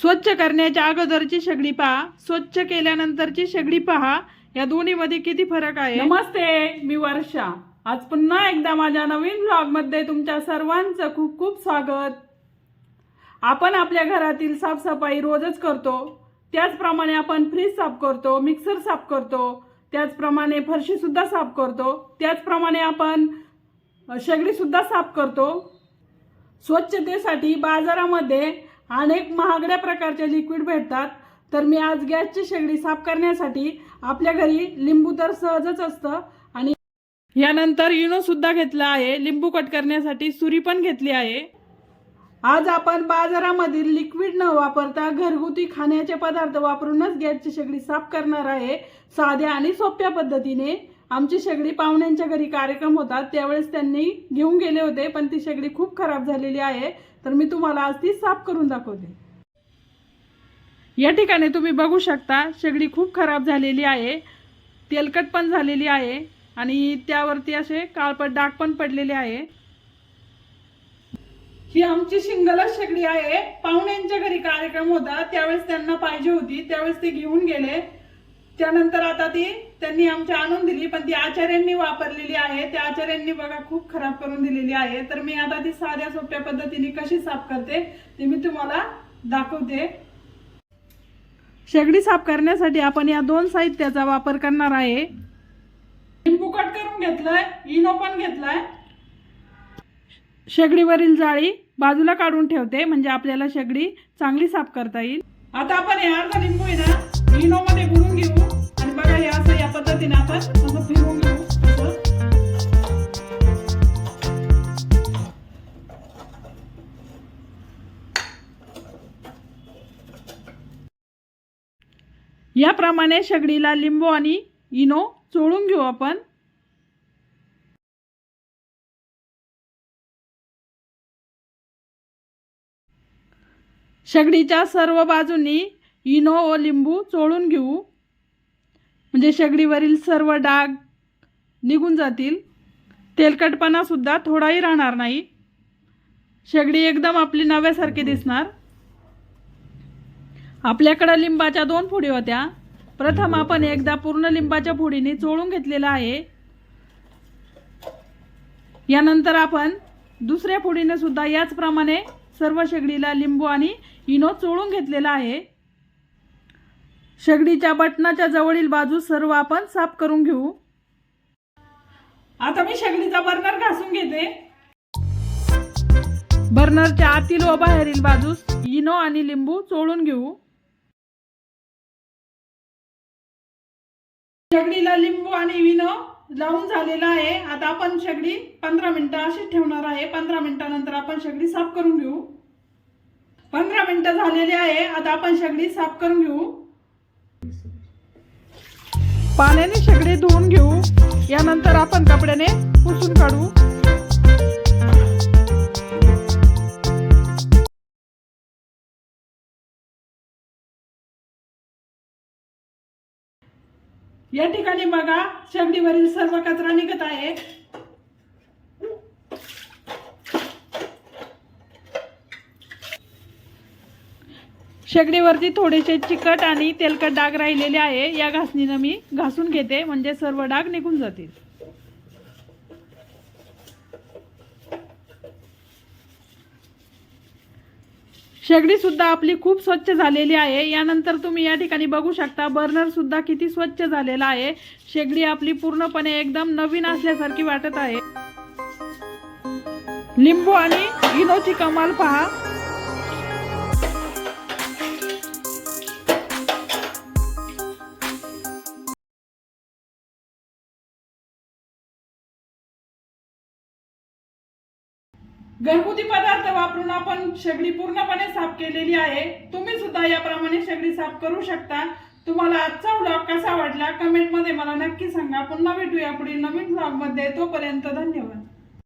स्वच्छ करण्याच्या अगोदरची शेगडी पहा. स्वच्छ केल्यानंतरची शेगडी पहा. या दोन्हीमध्ये किती फरक आहे? नमस्ते मी वर्षा. आज पुन्हा एकदा माझ्या नवीन ब्लॉगमध्ये तुमच्या सर्वांचं खूप खूप स्वागत. आपण आपल्या घरातील साफसफाई रोजच करतो. त्याचप्रमाणे आपण फ्रीज साफ करतो मिक्सर साफ करतो. त्याचप्रमाणे फरशी सुद्धा साफ करतो. त्याचप्रमाणे आपण शेगडी सुद्धा साफ करतो. स्वच्छतेसाठी बाजारामध्ये अनेक महागड्या प्रकारचे लिक्विड भेटतात. तर मी आज गॅसची शेगडी साफ करण्यासाठी आपल्या घरी लिंबू तर सहजच असतं आणि यानंतर इनो सुद्धा घेतला आहे. लिंबू कट करण्यासाठी सुरी पण घेतली आहे. आज आपण बाजारामधील लिक्विड न वापरता घरगुती खाण्याचे पदार्थ वापरूनच गॅसची शेगडी साफ करणार आहे. साध्या आणि सोप्या पद्धतीने. आमची शेगडी पाहुण्यांच्या घरी कार्यक्रम होता त्यावेळेस त्यांनी घेऊन गेले होते पण ती शेगडी खूप खराब झालेली आहे. तर मी तुम्हाला आज ती साफ करून दाखवते. या ठिकाणी तुम्ही बघू शकता शेगडी खूप खराब झालेली आहे तेलकट पण झालेली आहे आणि त्यावरती असे काळपट डाग पण पडलेले आहे. ही आमची शिंगलच शेगडी आहे. पाहुण्यांच्या घरी कार्यक्रम होता त्यावेळेस त्यांना पाहिजे होती त्यावेळेस ते घेऊन गेले. त्यानंतर आता ती त्यांनी आमच्या आणून दिली पण ती आचार्यांनी वापरलेली आहे. त्या आचार्यांनी बघा खूप खराब करून दिलेली आहे. तर मी आता ती साध्या सोप्या पद्धतीने कशी साफ करते ते मी तुम्हाला दाखवते. शेगडी साफ करण्यासाठी आपण या दोन साहित्याचा वापर करणार आहे. लिंबू कट करून घेतलाय इनो पण घेतलाय. शेगडीवरील जाळी बाजूला काढून ठेवते म्हणजे आपल्याला शेगडी चांगली साफ करता येईल. आता आपण हे अर्धा लिंबू आहे ना इनो मध्ये घेऊ. हे असं या पद्धतीने आपण असं फिरवून घेऊ. असं. याप्रमाणे शेगडीला लिंबू आणि इनो चोळून घेऊ आपण. शेगडीच्या सर्व बाजूंनी इनो व लिंबू चोळून घेऊ. म्हणजे शेगडीवरील सर्व डाग निघून जातील. तेलकटपणासुद्धा थोडाही राहणार नाही. शेगडी एकदम आपली नव्यासारखी दिसणार. आपल्याकडं लिंबाच्या दोन फुडी होत्या. प्रथम आपण एकदा पूर्ण लिंबाच्या फुडीने चोळून घेतलेला आहे. यानंतर आपण दुसऱ्या फुडीने सुद्धा याचप्रमाणे सर्व शेगडीला लिंबू आणि इनो चोळून घेतलेला आहे. शेगडीच्या बटनाच्या जवळील बाजू सर्व आपण साफ करून घेऊ. आता मी शेगडीचा बर्नर घासून घेते. बर्नरच्या आतील व बाहेरील बाजूस इनो आणि लिंबू चोळून घेऊ. शेगडीला लिंबू आणि विनो लावून झालेला आहे. आता आपण शेगडी पंधरा मिनिटं अशीच ठेवणार आहे. पंधरा मिनिटानंतर आपण शेगडी साफ करून घेऊ. पंधरा मिनिटं झालेली आहे. आता आपण शेगडी साफ करून घेऊ. पाण्याने शेगडी धुवून घेऊ. यानंतर आपण कपड्याने पुसून काढू. या ठिकाणी बघा शेगडीवरील सर्व कचरा निघत आहे. शेगडीवरती थोडेसे चिकट आणि तेलकट डाग राहिलेले आहे. या घासणीनं मी घासून घेते म्हणजे सर्व डाग निघून जातील. शेगडी सुद्धा आपली खूप स्वच्छ झालेली आहे. यानंतर तुम्ही या ठिकाणी बघू शकता बर्नर सुद्धा किती स्वच्छ झालेला आहे. शेगडी आपली पूर्णपणे एकदम नवीन असल्यासारखी वाटत आहे. लिंबू आणि इनोची कमाल पहा. घरगुती पदार्थ वापरून आपण शेगडी पूर्णपणे साफ केलेली आहे. तुम्ही सुद्धा याप्रमाणे शेगडी साफ करू शकता. तुम्हाला आजचा व्लॉग कसा वाटला? कमेंटमध्ये मला नक्की सांगा. पुन्हा भेटूया पुढील नवीन ब्लॉगमध्ये तोपर्यंत धन्यवाद.